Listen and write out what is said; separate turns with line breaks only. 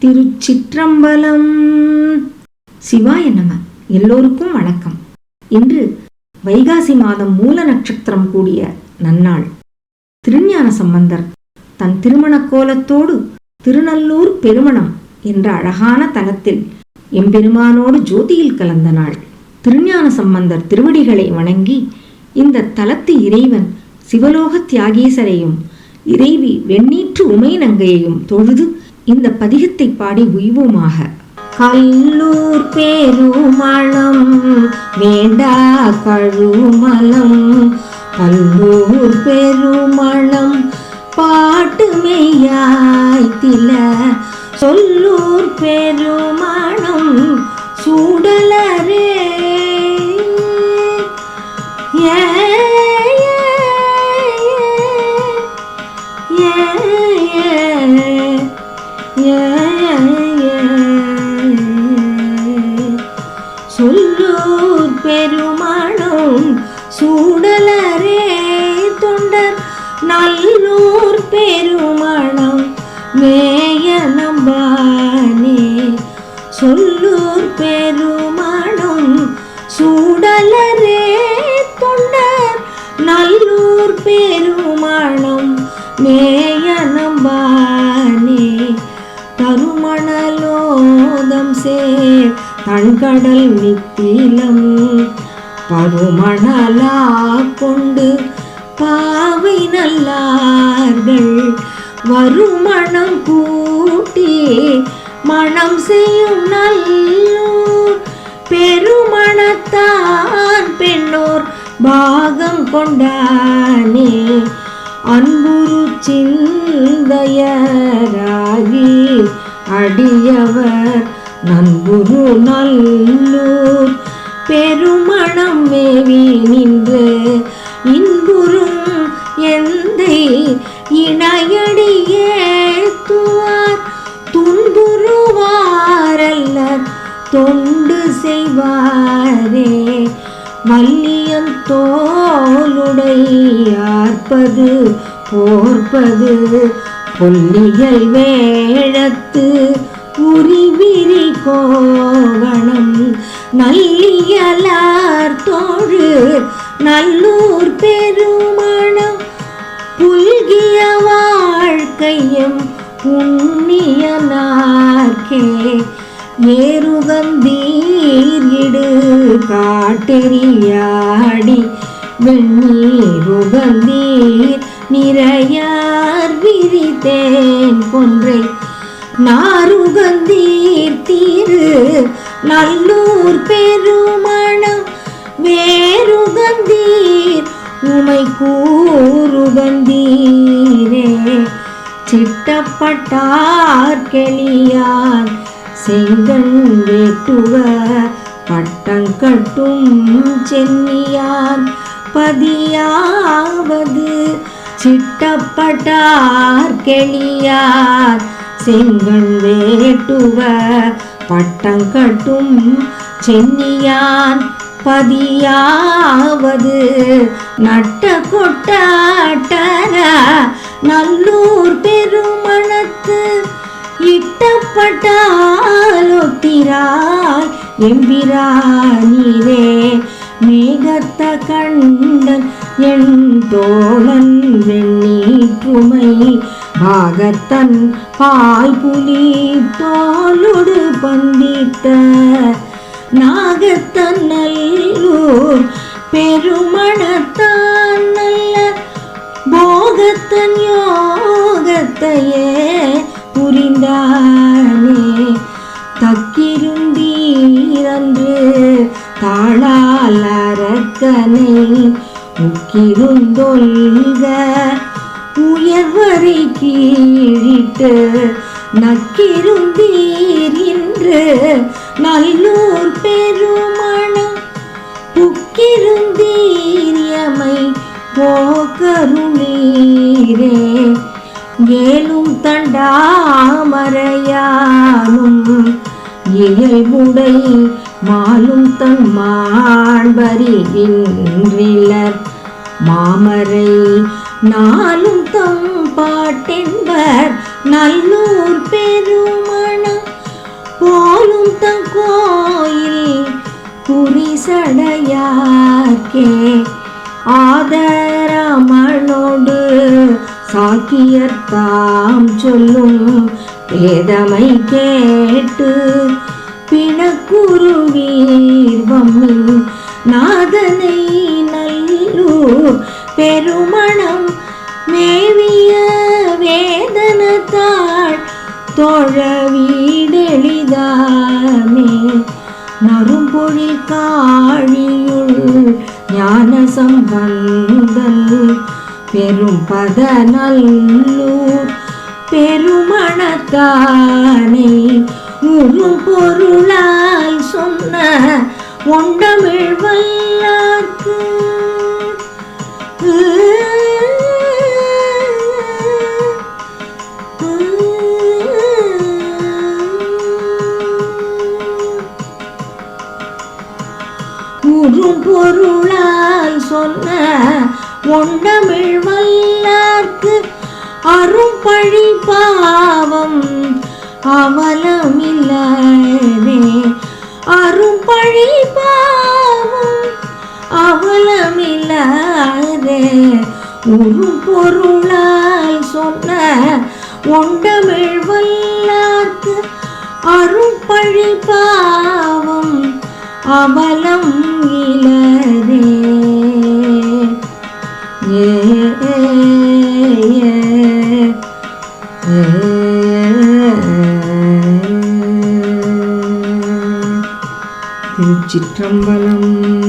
திருச்சிற்றம்பலம். சிவாய நம எல்லோருக்கும் வணக்கம். இன்று வைகாசி மாதம் மூல நட்சத்திரம் கூடிய நன்னாள். திருஞான சம்பந்தர் தன் திருமண கோலத்தோடு திருநல்லூர் பெருமணம் என்ற அழகான தலத்தில் எம்பெருமானோடு ஜோதியில் கலந்த நாள். திருஞான சம்பந்தர் திருவடிகளை வணங்கி இந்த தலத்து இறைவன் சிவலோக தியாகேசரையும் இறைவி வெண்ணீற்று உமை நங்கையையும் தொழுது இந்த பதிகத்தை பாடி உய்வோமாக. கல்லூர் பெருமளம் வேண்டா கழுமலம் கல்லூர் பெருமளம் பாட்டு மெய்யாய்த்தில சொல்லூர் பெருமணம் சூடலரே சொல்லூர் பெருமானும் சூடலரே தொண்டர். நல்லூர் பெருமானம் மேய நம்பானே. சொல்லூர் பெருமானும் சூடலரே தொண்டர். நல்லூர் பெருமானம் மேய நம்பானே. தருமணலோதம் சேர் தண்கடல் நித்திலம் பருமணலா கொண்டு பாவை நல்லார்கள் வருமணம் கூட்டி மணம் செய்யும் நல்லூர் பெருமணத்தான் பெண்ணோர் பாகம் கொண்டானே. அன்புரு சிந்தையராகி அடியவர் நண்புரு நல்லூர்? பெருமணம் மேவி நின்று இன்புறும் எந்த இணையடியேத்துவார் துன்புருவாரல்ல தொண்டு செய்வாரே. வல்லியம் தோலுடையார்ப்பது போர்ப்பது பொல்லியல் வேழத்து புரிவிரி கோவணம் நல்லியலார் தோழு நல்லூர் பெருமணம் புல்கிய வாழ்க்கையும் புண்ணியனார்க்கே ஏறுகந்தீர் காட்டெறியாடி வெண்ணீருகந்தீர் நிறையார் விரித்தேன் கொன்றை நாருகந்தீர் தீரு நல்லூர் பெருமணம் வேறுகந்தீர் உமை கூறுகந்தீரே. சிட்டப்பட்டார் கெளியான் செங்கண் வேட்டுவ பட்டங்கட்டும் சென்னியான் பதியாவது. சிட்டப்பட்டார் கெளியார் செங்கல் வேட்டுவ பட்டம் கட்டும் சென்னியான் பதியாவது. நட்ட கொட்டாட்டர நல்லூர் பெருமணத்து இட்டப்பட்டாலொத்திராய் எம்பிரானிரே மேகத்த கண்டன் என் தோழன் வெண்ணீற்றுமை பாகத்தன் பால் புலி தோலுடு பந்தித்த நாகத்தன் நல்லூர் பெருமணத்தான் நல்ல போகத்தன் யோகத்தையே புரிந்தானே. தக்கிருந்தீரன்று தாழால் அரக்கனை முக்கிருந்தொல்க உயர்வரை கீழிட்டு நக்கிருந்தீர் என்று நல்லூர் பெருமணம் புக்கிருந்தீர் எமை போக்கருளீரே. ஏலும் தண்டாமரையானும் இயல்புடை மாலும் தன் மாண்பறிகின்றிலர் மாமரை நாளும் தம் பாட்டென்பர் நல்லூர் பெருமணம் போலும் தம் கோயில் குறிசடையார்க்கே. ஆதரமனோடு சாக்கியர் தாம் சொல்லும் வேதமை கேட்டு பிணக்குருவீர்வம் நாதனை நல்லூர் பெருமணம் நறும்பொழில் காழியுள் ஞான சம்பந்தல் பெரும் பத நல்லூர் பெருமணத்தானே உரு பொருளாய் சொன்ன ஒண்டமிழ் சொன்ன ஒண்டமிழ் வல்லார்க்கு அரும்பழி பாவம் அவலமில்லதே அரும்பழி பாவம் அவலமில்லாதே உறும் பொருளால் சொன்ன ஒண்டமிழ் வல்லார்க்கு அரும்பழி பாவம் அமலம் இலரே திருச்சிற்றம்பலம்